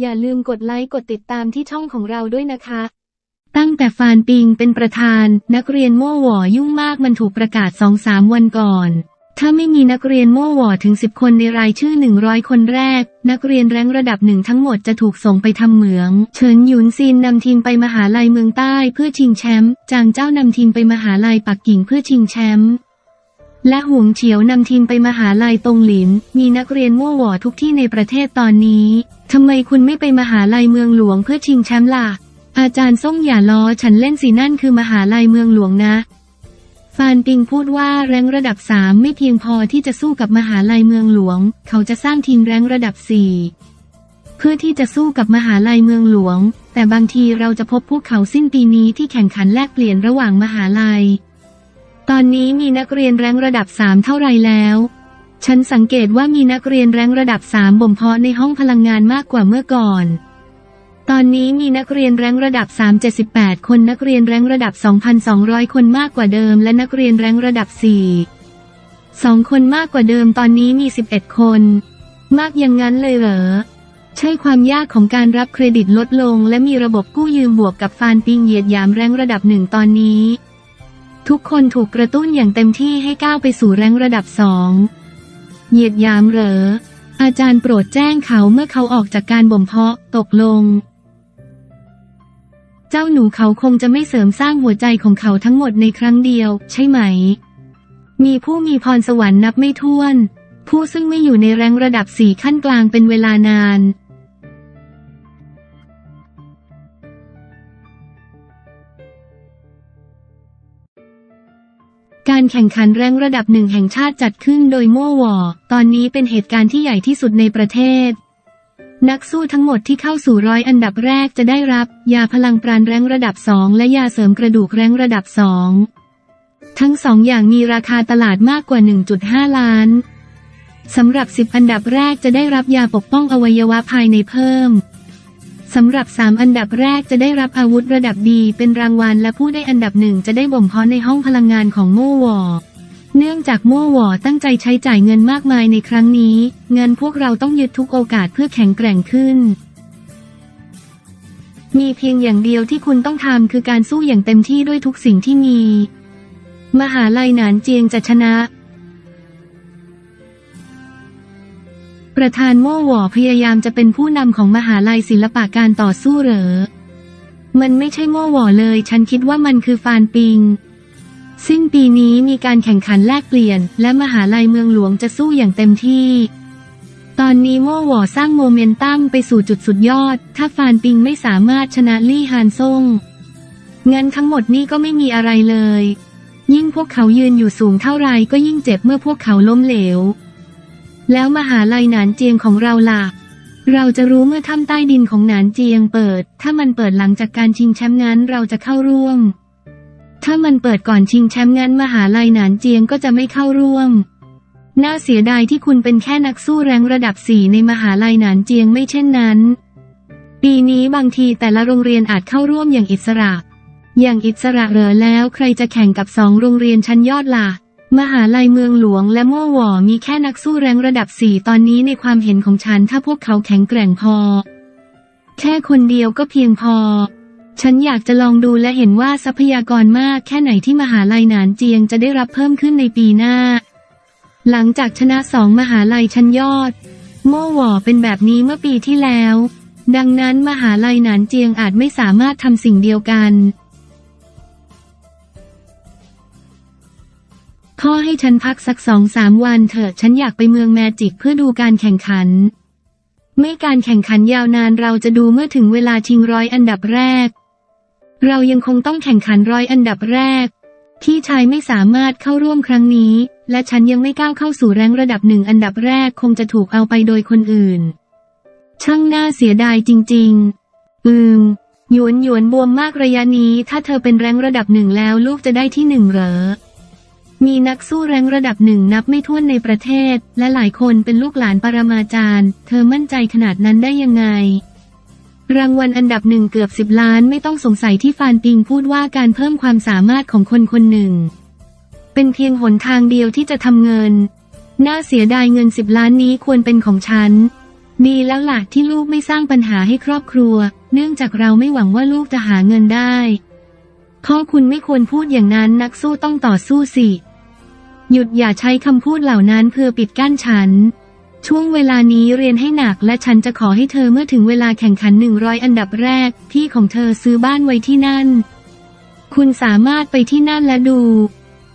อย่าลืมกดไลค์กดติดตามที่ช่องของเราด้วยนะคะ ตั้งแต่ฟานปิงเป็นประธาน นักเรียนโม่หวอยุ่งมากมันถูกประกาศสองสามวันก่อน ถ้าไม่มีนักเรียนโม่หวอถึง10คนในรายชื่อ100คนแรก นักเรียนแรงระดับหนึ่งทั้งหมดจะถูกส่งไปทำเหมือง เฉินหยุนซินนำทีมไปมหาลัยเมืองใต้เพื่อชิงแชมป์จางเจ้านำทีมไปมหาลัยปักกิ่งเพื่อชิงแชมป์ และหวงเฉียวนำทีมไปมหาลัยตงหลิน มีนักเรียนโม่หวอทุกที่ในประเทศตอนนี้ ทำไมคุณไม่ไปมหาลัยเมืองหลวงเพื่อชิงแชมป์ล่ะ อาจารย์ส่งอย่าล้อฉันเล่นสินั่นคือมหาลัยเมืองหลวงนะ ฟานปิงพูดว่าแรงระดับสามไม่เพียงพอที่จะสู้กับมหาลัยเมืองหลวง เขาจะสร้างทีมแรงระดับสี่เพื่อที่จะสู้กับมหาลัยเมืองหลวง แต่บางทีเราจะพบพวกเขาสิ้นปีนี้ที่แข่งขันแลกเปลี่ยนระหว่างมหาลัย ตอนนี้มีนักเรียนแรงระดับสามเท่าไรแล้ว ฉันสังเกตว่ามีนักเรียนแรงระดับสามบ่มเพาะในห้องพลังงานมากกว่าเมื่อก่อน ตอนนี้มีนักเรียนแรงระดับ 378 คนนักเรียนแรงระดับ 2,200 คนมากกว่าเดิม และนักเรียนแรงระดับ 4 2 คนมากกว่าเดิมตอนนี้มี 11 คน มากอย่างนั้นเลยเหรอใช่ความยากของการรับเครดิตลดลง และมีระบบกู้ยืมบวกกับฟานปิงเหยียดยามแรงระดับหนึ่งตอนนี้ ทุกคนถูกกระตุ้นอย่างเต็มที่ให้ก้าวไปสู่แรงระดับสองเหยียดยามเหรอ อาจารย์โปรดแจ้งเขาเมื่อเขาออกจากการบ่มเพาะตกลง เจ้าหนูเขาคงจะไม่เสริมสร้างหัวใจของเขาทั้งหมดในครั้งเดียว ใช่ไหม มีผู้มีพรสวรรค์นับไม่ถ้วน ผู้ซึ่งไม่อยู่ในแรงระดับสี่ขั้นกลางเป็นเวลานาน การแข่งขันแรงระดับหนึ่งแห่งชาติจัดขึ้นโดยโม่วอตอนนี้เป็นเหตุการณ์ที่ใหญ่ที่สุดในประเทศ นักสู้ทั้งหมดที่เข้าสู่ร้อยอันดับแรกจะได้รับ ยาพลังปราณแรงระดับสองและยาเสริมกระดูกแรงระดับสองทั้งสองอย่างมีราคาตลาดมากกว่า 1.5 ล้านสำหรับ 10 อันดับแรกจะได้รับยาปกป้องอวัยวะภายในเพิ่ม สำหรับ 3 อันดับแรกจะได้รับอาวุธระดับดีเป็นรางวัลและผู้ได้อันดับหนึ่งจะได้บ่มเพาะในห้องพลังงานของโม่วอเนื่องจากโม่วอตั้งใจใช้จ่ายเงินมากมายในครั้งนี้ เงินพวกเราต้องยึดทุกโอกาสเพื่อแข็งแกร่งขึ้น มีเพียงอย่างเดียวที่คุณต้องทำคือการสู้อย่างเต็มที่ด้วยทุกสิ่งที่มี มหาลัยหนานเจียงจะชนะ ประธานโม่หวอพยายามจะเป็นผู้นำของมหาลัยศิลปะการต่อสู้เหรอ มันไม่ใช่โม่หวอเลย ฉันคิดว่ามันคือฟานปิงสิ้นปีนี้มีการแข่งขันแลกเปลี่ยน และมหาลัยเมืองหลวงจะสู้อย่างเต็มที่ ตอนนี้โม่หวอสร้างโมเมนตัมไปสู่จุดสุดยอด ถ้าฟานปิงไม่สามารถชนะลี่ฮานซ่งงั้นทั้งหมดนี่ก็ไม่มีอะไรเลย ยิ่งพวกเขายืนอยู่สูงเท่าไรก็ยิ่งเจ็บเมื่อพวกเขาล้มเหลว แล้วมหาลัยหนานเจียงของเราล่ะเราจะรู้เมื่อถ้ำใต้ดินของหนานเจียงเปิด ถ้ามันเปิดหลังจากการชิงแชมป์งั้นเราจะเข้าร่วม ถ้ามันเปิดก่อนชิงแชมป์งั้นมหาลัยหนานเจียงก็จะไม่เข้าร่วม น่าเสียดายที่คุณเป็นแค่นักสู้แรงระดับสี่ในมหาลัยหนานเจียงไม่เช่นนั้น ปีนี้บางทีแต่ละโรงเรียนอาจเข้าร่วมอย่างอิสระ อย่างอิสระเหรอแล้วใครจะแข่งกับสองโรงเรียนชั้นยอดล่ะ มหาลัยเมืองหลวงและโม่หวอมีแค่นักสู้แรงระดับสี่ตอนนี้ในความเห็นของฉันถ้าพวกเขาแข็งแกร่งพอ แค่คนเดียวก็เพียงพอ ฉันอยากจะลองดูและเห็นว่าทรัพยากรมากแค่ไหนที่มหาลัยหนานเจียงจะได้รับเพิ่มขึ้นในปีหน้า หลังจากชนะสองมหาลัยชั้นยอด โม่หวอเป็นแบบนี้เมื่อปีที่แล้ว ดังนั้นมหาลัยหนานเจียงอาจไม่สามารถทำสิ่งเดียวกัน ข้อให้ฉันพักสักสองสามวันเถอะฉันอยากไปเมืองแมจิกเพื่อดูการแข่งขัน ไม่การแข่งขันยาวนานเราจะดูเมื่อถึงเวลาชิงร้อยอันดับแรก เรายังคงต้องแข่งขันร้อยอันดับแรก ที่ชายไม่สามารถเข้าร่วมครั้งนี้ และฉันยังไม่ก้าวเข้าสู่แรงระดับหนึ่งอันดับแรกคงจะถูกเอาไปโดยคนอื่น ช่างน่าเสียดายจริง ๆ อืมหยวนหยวนบวมมากระยะนี้ ถ้าเธอเป็นแรงระดับหนึ่งแล้วลูกจะได้ที่หนึ่งเหรอ มีนักสู้แรงระดับหนึ่งนับไม่ถ้วนในประเทศ และหลายคนเป็นลูกหลานปรมาจารย์ เธอมั่นใจขนาดนั้นได้ยังไง รางวัลอันดับหนึ่งเกือบสิบล้านไม่ต้องสงสัยที่ฟานปิงพูดว่าการเพิ่มความสามารถของคนคนหนึ่ง เป็นเพียงหนทางเดียวที่จะทำเงิน น่าเสียดายเงินสิบล้านนี้ควรเป็นของฉันดีแล้วล่ะที่ลูกไม่สร้างปัญหาให้ครอบครัว เนื่องจากเราไม่หวังว่าลูกจะหาเงินได้ พ่อคุณไม่ควรพูดอย่างนั้นนักสู้ต้องต่อสู้สิ หยุดอย่าใช้คำพูดเหล่านั้นเพื่อปิดกั้นฉัน ช่วงเวลานี้เรียนให้หนักและฉันจะขอให้เธอเมื่อถึงเวลาแข่งขันหนึ่งร้อยอันดับแรกพี่ของเธอซื้อบ้านไว้ที่นั่น คุณสามารถไปที่นั่นและดู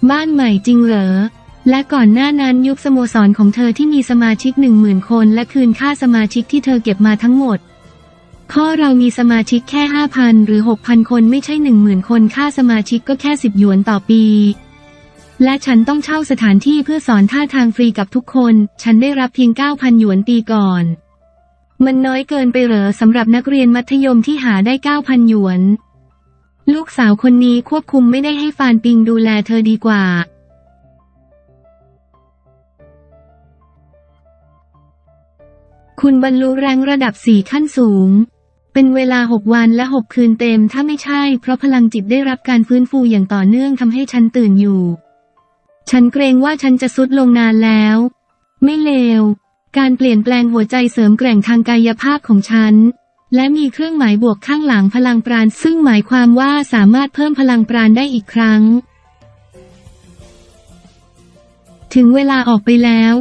บ้านใหม่จริงเหรอ และก่อนหน้านั้นยุคสโมสรของเธอที่มีสมาชิกหนึ่งหมื่นคน และคืนค่าสมาชิกที่เธอเก็บมาทั้งหมด ข้อเรามีสมาชิกแค่ห้าพันหรือหกพันคนไม่ใช่หนึ่งหมื่นคนค่าสมาชิกก็แค่สิบหยวนต่อปี และฉันต้องเช่าสถานที่เพื่อสอนท่าทางฟรีกับทุกคน ฉันได้รับเพียงเก้าพันหยวนปีก่อน มันน้อยเกินไปเหรอสำหรับนักเรียนมัธยมที่หาได้เก้าพันหยวน ลูกสาวคนนี้ควบคุมไม่ได้ให้ฟานปิงดูแลเธอดีกว่าคุณบรรลุแรงระดับสี่ขั้นสูง เป็นเวลาหกวันและหกคืนเต็ม ถ้าไม่ใช่ เพราะพลังจิตได้รับการฟื้นฟูอย่างต่อเนื่องทำให้ฉันตื่นอยู่ ฉันเกรงว่าฉันจะสุดลงนานแล้ว ไม่เลว การเปลี่ยนแปลงหัวใจเสริมแกร่งทางกายภาพของฉัน และมีเครื่องหมายบวกข้างหลังพลังปราณ ซึ่งหมายความว่าสามารถเพิ่มพลังปราณได้อีกครั้ง ถึงเวลาออกไปแล้ว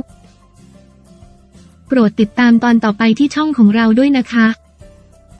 โปรดติดตามตอนต่อไปที่ช่องของเราด้วยนะคะ